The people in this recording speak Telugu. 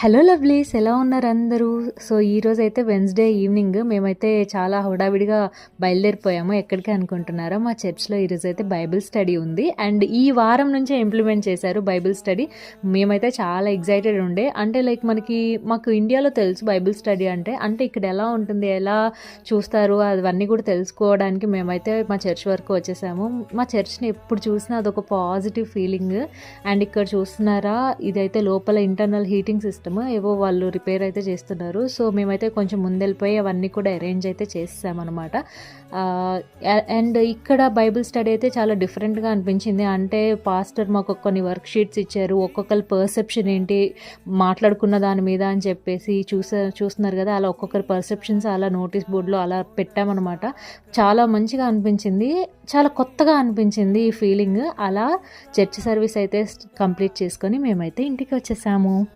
హలో లవ్లీస్ ఎలా ఉన్నారు అందరూ? సో ఈరోజు అయితే వెన్స్డే ఈవినింగ్ మేమైతే చాలా హుడావిడిగా బయలుదేరిపోయాము. ఎక్కడికి అనుకుంటున్నారో మా చర్చ్లో ఈరోజు అయితే బైబిల్ స్టడీ ఉంది. అండ్ ఈ వారం నుంచే ఇంప్లిమెంట్ చేశారు బైబిల్ స్టడీ మేమైతే చాలా ఎగ్జైటెడ్ ఉండే. అంటే లైక్ మనకి మాకు ఇండియాలో తెలుసు బైబిల్ స్టడీ అంటే. అంటే ఇక్కడ ఎలా ఉంటుంది ఎలా చూస్తారు అవన్నీ కూడా తెలుసుకోవడానికి మేమైతే మా చర్చ్ వరకు వచ్చేసాము. మా చర్చ్ని ఎప్పుడు చూసినా అదొక పాజిటివ్ ఫీలింగ్ అండ్ ఇక్కడ చూస్తున్నారా ఇదైతే లోపల ఇంటర్నల్ హీటింగ్ సిస్టమ్ ఏవో వాళ్ళు రిపేర్ అయితే చేస్తున్నారు. సో మేమైతే కొంచెం ముందెళ్ళిపోయి అవన్నీ కూడా అరేంజ్ అయితే చేసామన్నమాట అండ్ ఇక్కడ బైబిల్ స్టడీ అయితే చాలా డిఫరెంట్గా అనిపించింది. అంటే పాస్టర్ మాకు కొన్ని వర్క్ షీట్స్ ఇచ్చారు. ఒక్కొక్కరి పర్సెప్షన్ ఏంటి మాట్లాడుకున్న దాని మీద అని చెప్పేసి చూసా చూస్తున్నారు కదా. అలా ఒక్కొక్కరి పర్సెప్షన్స్ అలా నోటీస్ బోర్డులో అలా పెట్టామన్నమాట. చాలా మంచిగా అనిపించింది. చాలా కొత్తగా అనిపించింది ఈ ఫీలింగ్. అలా చర్చ్ సర్వీస్ అయితే కంప్లీట్ చేసుకొని మేమైతే ఇంటికి వచ్చేసాము.